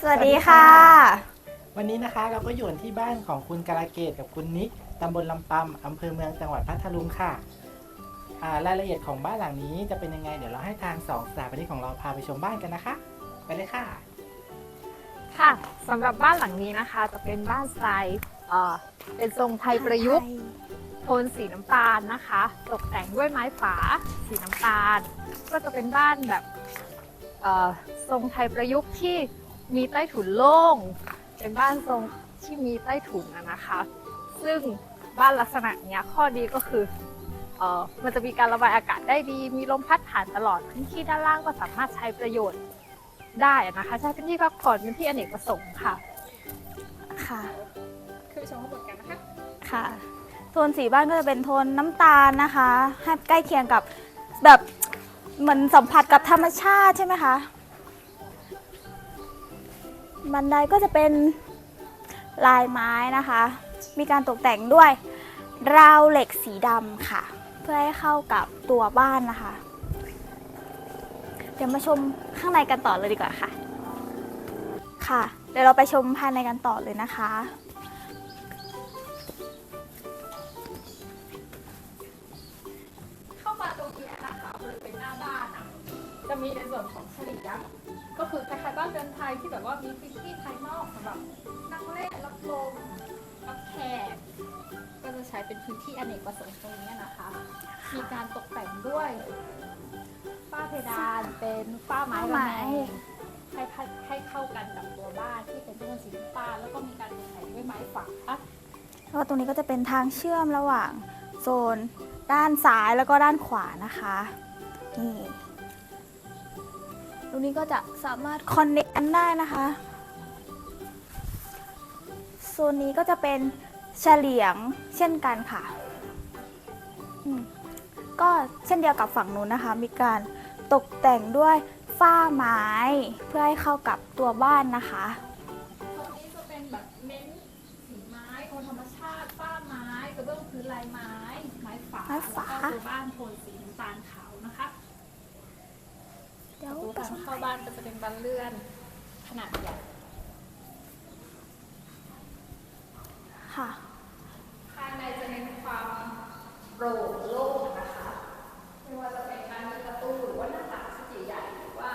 สวัสดีค่ะ วันนี้นะคะเราก็อยู่ที่บ้านของคุณกาลเกตกับคุณนิกตำบลลำปำอำเภอเมืองจังหวัดพัทลุงค่ะอ่ารายละเอียดของบ้านหลังนี้จะเป็นยังไง เดี๋ยวเราให้ทางสองสถาปนิกของเราพาไปชมบ้านกันนะคะ ไปเลยค่ะ ค่ะสำหรับบ้านหลังนี้นะคะจะเป็นบ้านสไตล์เอ่อเป็นทรงไทยประยุกต์ โทนสีน้ำตาลนะคะ ตกแต่งด้วยไม้ฝาสีน้ำตาล ก็จะเป็นบ้านแบบเอ่อทรงไทยประยุกต์ที่ มีใต้ถุนโล่งเป็นบ้านทรงที่มีใต้ถุนอะนะคะ ซึ่งบ้านลักษณะเนี้ยข้อดีก็คือเอ่อมันจะมีการระบายอากาศได้ดี มีลมพัดผ่านตลอดพื้นที่ด้านล่างก็สามารถใช้ประโยชน์ได้นะคะ ใช้เป็นที่พักผ่อนเป็นที่อเนกประสงค์ค่ะ ค่ะคือชมข้างบนกันนะคะ ค่ะ โทนสีบ้านก็จะเป็นโทนน้ำตาลนะคะให้ใกล้เคียงกับแบบเหมือนสัมผัสกับธรรมชาติใช่ไหมคะ บันไดก็จะเป็นลายไม้นะคะ มีการตกแต่งด้วยราวเหล็กสีดำค่ะ เพื่อให้เข้ากับตัวบ้านนะคะ เดี๋ยวมาชมข้างในกันต่อเลยดีกว่าค่ะ ค่ะ เดี๋ยวเราไปชมภายในกันต่อเลยนะคะ จะมีในส่วนของเฉลียงก็คือคล้ายๆบ้านเรือนไทยที่แบบว่ามีพื้นที่ภายนอกสำหรับนั่งเล่นรับลมรับแขกก็จะใช้เป็นพื้นที่อเนกประสงค์ตรงนี้นะคะ มีการตกแต่งด้วยฝ้าเพดานเป็นฝ้าไม้ระไม้แนงให้ให้เข้ากันกับตัวบ้านที่เป็นโทนสีน้าลแล้วก็มีการตกแต่งด้วยไม้ฝาแล้วตรงนี้ก็จะเป็นทางเชื่อมระหว่างโซนด้านซ้ายแล้วก็ด้านขวานะคะนี่ รงนี้ก็จะสามารถคอนเน c t กันได้นะคะโซนนี้ก็จะเป็นเฉลียงเช่นกันค่ะอืมก็เช่นเดียวกับฝั่งนู้นนะคะ มีการตกแต่งด้วยฝ้าไม้เพื่อให้เข้ากับตัวบ้านนะคะตรงนี้จะเป็นแบบเน้นสีไม้โทนธรรมชาติฝ้าไม้กระเบื้องพื้นลายไม้ไม้ฝาไม้ฝาแล้วก็ตัวบ้านโทนสีน้ำตาลขาวนะคะ เดี๋ยวตัวไปทางชมเข้าบ้านก็จะเป็นบานเลื่อนขนาดใหญ่ค่ะภายในจะเน้นความโปร่งโล่งนะคะไม่ว่าจะเป็นการมีประตูหรือว่าหน้าต่างที่ใหญ่ๆหรือว่า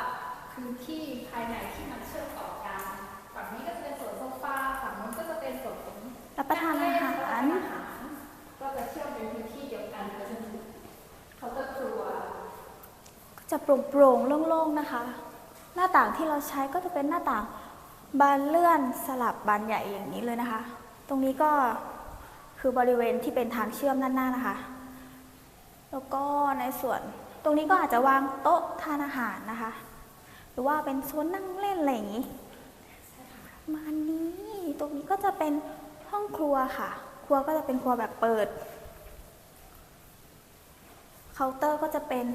พื้นที่ภายในที่มันเชื่อมต่อกันฝั่งนี้ก็จะเป็นส่วนโซฟาฝั่งนู้นก็จะเป็นส่วนของรับประทานอาหารก็จะเชื่อมเป็นพื้นที่เดียวกันก็จะมีเคาน์เตอร์ครัว จะโปร่งๆโล่งๆนะคะ หน้าต่างที่เราใช้ก็จะเป็นหน้าต่างบานเลื่อนสลับบานใหญ่อย่างนี้เลยนะคะ ตรงนี้ก็คือบริเวณที่เป็นทางเชื่อมด้านหน้านะคะ แล้วก็ในส่วนตรงนี้ก็อาจจะวางโต๊ะทานอาหารนะคะ หรือว่าเป็นโซนนั่งเล่นอะไรอย่างนี้มานี้ตรงนี้ก็จะเป็นห้องครัวค่ะ ครัวก็จะเป็นครัวแบบเปิด เคาน์เตอร์ก็จะเป็น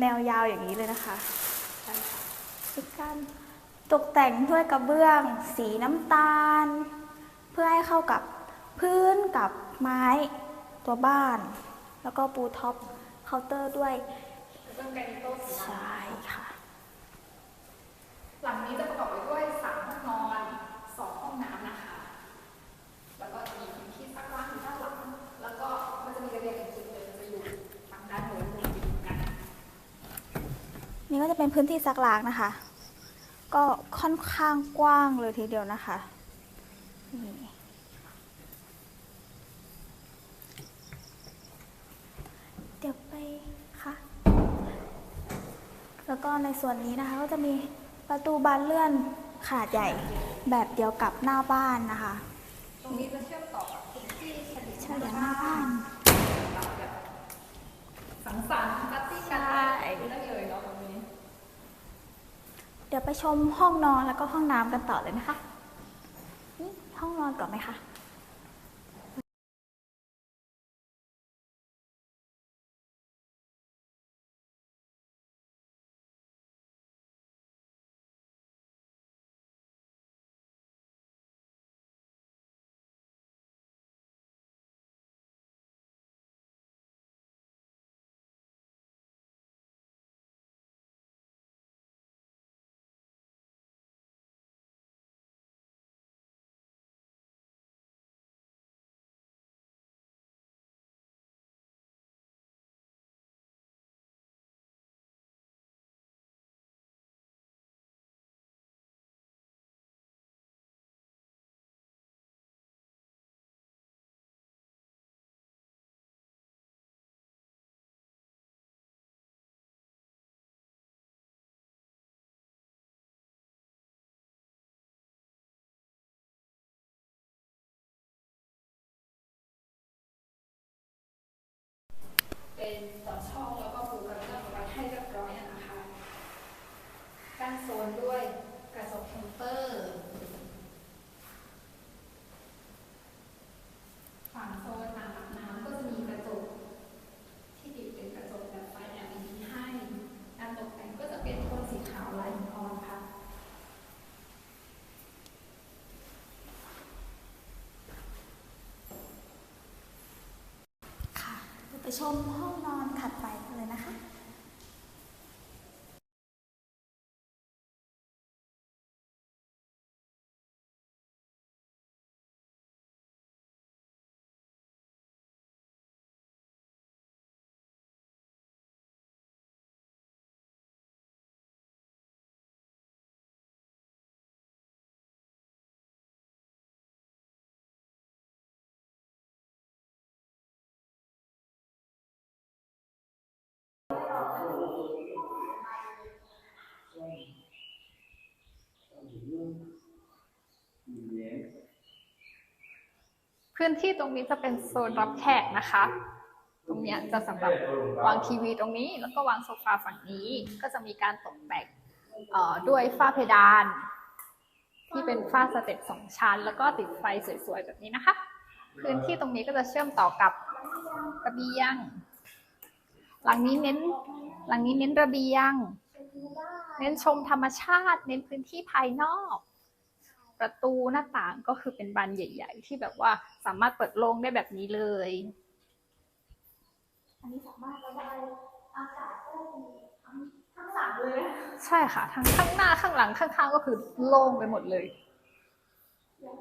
แนวยาวอย่างนี้เลยนะคะเป็นการตกแต่งด้วยกระเบื้อง สีน้ำตาล เพื่อให้เข้ากับพื้นกับไม้ตัวบ้าน แล้วก็ปูท็อปเคาน์เตอร์ด้วยเรื่องแกรนิโต้สีดใช่ค่ะ หลังนี้จะประกอบไปด้วยสามห้องนอนสองห้องน้ำนะคะ แล้วก็มีพื้นที่ซักล้างอยู่ด้านหลัง แล้วก็มันจะมีระเบียงอีกจุดหนึ่งจะอยู่ทางด้านโน้นตรงจุดกัน นี่ก็จะเป็นพื้นที่ซักล้างนะคะ ก็ค่อนข้างกว้างเลยทีเดียวนะคะนี่เดี๋ยวไปค่ะ แล้วก็ในส่วนนี้นะคะ ก็จะมีประตูบานเลื่อนขนาดใหญ่แบบเดียวกับหน้าบ้านนะคะ ตรงนี้จะเชื่อมต่อกับพื้นที่เฉลี่ยเฉลี่ยหน้าบ้าน สังสรรค์ปาร์ตี้กัน ใช่ ได้เลยเนาะตรงนี้ เดี๋ยวไปชมห้องนอนแล้วก็ห้องน้ำกันต่อเลยนะคะ นี่ห้องนอนก่อนไหมคะ ชมห้องนอนถัดไปเลยนะคะ พื้นที่ตรงนี้จะเป็นโซนรับแขกนะคะ ตรงนี้จะสำหรับวางทีวีตรงนี้ แล้วก็วางโซฟาฝั่งนี้ ก็จะมีการตกแต่งด้วยฝ้าเพดาน ที่เป็นฝ้าสเต็ปสองชั้น แล้วก็ติดไฟสวยๆแบบนี้นะคะ พื้นที่ตรงนี้ก็จะเชื่อมต่อกับระเบียง หลังนี้เน้น หลังนี้เน้นระเบียง เน้นชมธรรมชาติ เน้นพื้นที่ภายนอก ประตูหน้าต่างก็คือเป็นบานใหญ่ ๆ ที่แบบว่าสามารถเปิดโล่งได้แบบนี้เลย อันนี้สามารถระบายอากาศได้ดีทั้งทั้งสามเลยนะใช่ค่ะ ทั้งข้างหน้าข้างหลังข้างๆ ก็คือโล่งไปหมดเลยเดี๋ยว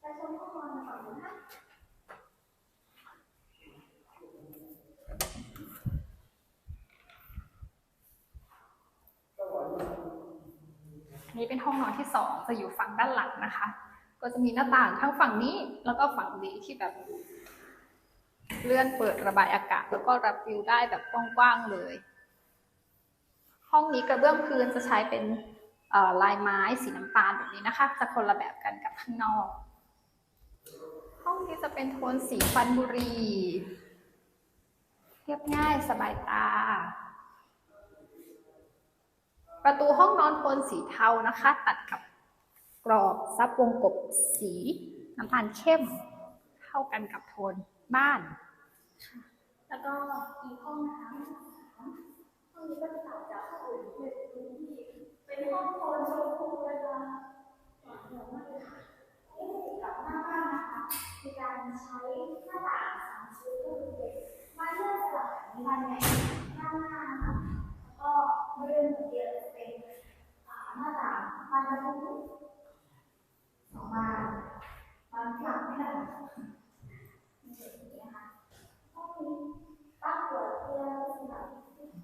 ไปชมห้องนอนกันก่อนนะคะ อั นี้เป็นห้องนอนที่สองจะอยู่ฝั่งด้านหลังนะคะ ก็จะมีหน้าต่างทั้งฝั่งนี้แล้วก็ฝั่งนี้ที่แบบ เลื่อนเปิดระบายอากาศ แล้วก็รับวิวได้แบบกว้างๆเลย ห้องนี้กระเบื้องพื้นจะใช้เป็นลายไม้สีน้ำตาลแบบนี้นะคะ จะคนละแบบกันกับข้างนอก ห้องนี้จะเป็นโทนสีฟันบุรี เรียบง่ายสบายตา ประตูห้องนอนโทนสีเทานะคะ ตัดกับกรอบซับวงกบสีน้ำตาลเข้มเข้ากันกับโทนบ้าน แล้วก็อีกห้องนะคะห้องนี้ก็จะต่างจากห้องอื่นที่เป็นพื้นที่เป็นห้องโซนชมพูเลยค่ะหวานหอมมากเลยค่ะกับหน้าบ้านนะคะมีการใช้หน้าต่างสามชิ้นก็คือเป็นไม้เลื่อนสลับมีบานใหญ่ด้านหน้านะคะแล้วก็บริเวณหัวเตียงจะเป็นอ่าหน้าต่างบานประตูสองบานบานกลับไม่ได้มีแบบนี้นะคะ ห้องนี้ตั้งหัวเตียงสำหรับ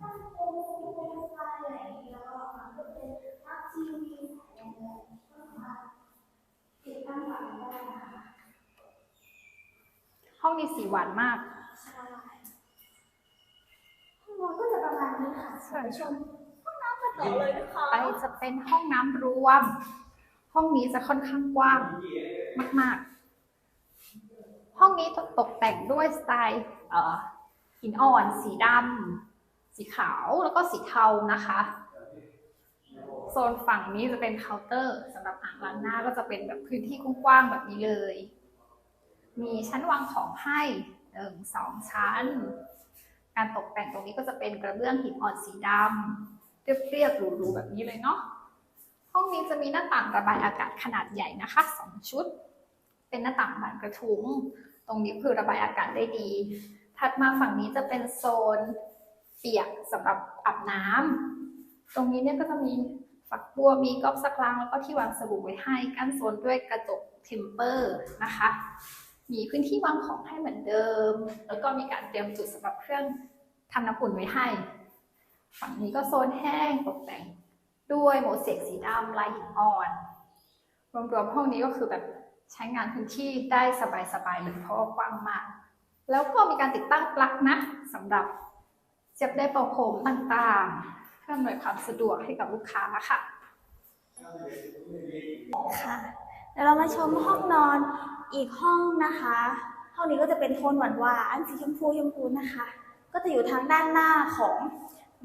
ตั้งเป็นซีเป็นไฟอะไรอย่างนี้แล้วก็มันก็เป็นตั้งทีวีสายแดงก็สามารถติดตั้งแบบนี้ได้นะคะ ห้องนี้สีหวานมากใช่ห้องนอนก็จะประมาณนี้ค่ะใช่ไปชมห้องน้ำกันต่อเลยนะคะไปจะเป็นห้องน้ำรวม ห้องนี้จะค่อนข้างกว้างมาก ๆ ห้องนี้ตกแต่งด้วยสไตล์เอ่อหินอ่อน สีดำสีขาวแล้วก็สีเทานะคะ โซนฝั่งนี้จะเป็นเคาน์เตอร์สำหรับอ่างล้างหน้าก็จะเป็นแบบพื้นที่กว้างๆแบบนี้เลย มีชั้นวางของให้หนึ่งสองชั้น การตกแต่งตรงนี้ก็จะเป็นกระเบื้องหินอ่อนสีดำเรียบๆหรูๆแบบนี้เลยเนาะห้องนี้จะมีหน้าต่างระบายอากาศขนาดใหญ่นะคะสองชุด เป็นหน้าต่างบานกระทุ้งตรงนี้คือระบายอากาศได้ดี ถัดมาฝั่งนี้จะเป็นโซนเปียกสำหรับอาบน้ำตรงนี้เนี่ยก็จะมีฝักบัวมีก๊อบสักล้างแล้วก็ที่วางสบู่ไว้ให้กั้นโซนด้วยกระจกเทมเปอร์นะคะ มีพื้นที่วางของให้เหมือนเดิม แล้วก็มีการเตรียมจุดสำหรับเครื่องทำน้ำอุ่นไว้ให้ ฝั่งนี้ก็โซนแห้งตกแต่งด้วยโมเสกสีดำลายหินอ่อน รวมๆห้องนี้ก็คือแบบใช้งานพื้นที่ได้สบายๆเลยเพราะว่ากว้างมาก แล้วก็มีการติดตั้งปลั๊กนะสำหรับเสียบได้เป่าผมต่างๆเพื่ออำนวยความสะดวกให้กับลูกค้าค่ะค่ะ เดี๋ยวเรามาชมห้องนอนอีกห้องนะคะ ห้องนี้ก็จะเป็นโทนหวานหวานสีชมพูชมพูนะคะ ก็จะอยู่ทางด้านหน้าของ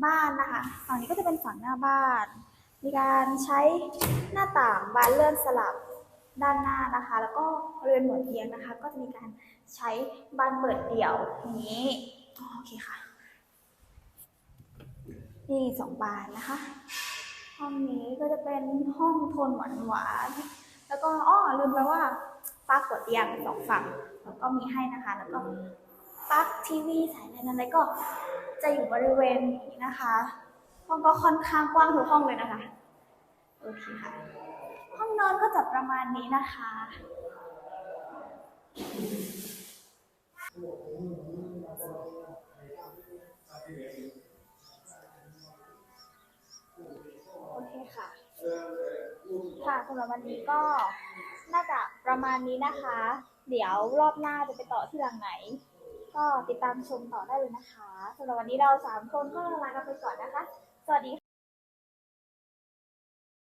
บ้านนะคะ ฝั่งนี้ก็จะเป็นฝั่งหน้าบ้าน มีการใช้หน้าต่างบานเลื่อนสลับด้านหน้านะคะ แล้วก็บริเวณหัวเตียงนะคะ ก็จะมีการใช้บานเปิดเดี่ยวอย่างนี้โอเคค่ะ นี่สองบานนะคะ ห้องนี้ก็จะเป็นห้องโทนหวานหวาน แล้วก็อ้อลืมไปว่าปลั๊กหัวเตียงสองฝั่งแล้วก็มีให้นะคะ แล้วก็ปลั๊กทีวีสายอะไรนั้นก็จะอยู่บริเวณนี้นะคะห้องก็ค่อนข้างกว้างทุกห้องเลยนะคะโอเคค่ะ ห้องนอนก็จะประมาณนี้นะคะโอ ค่ะสำหรับวันนี้ก็น่าจะประมาณนี้นะคะ เดี๋ยวรอบหน้าจะไปต่อที่หลังไหน ก็ติดตามชมต่อได้เลยนะคะสำหรับวันนี้เราสามคนก็ลากันไปก่อนนะคะ สวัสดีค่ะ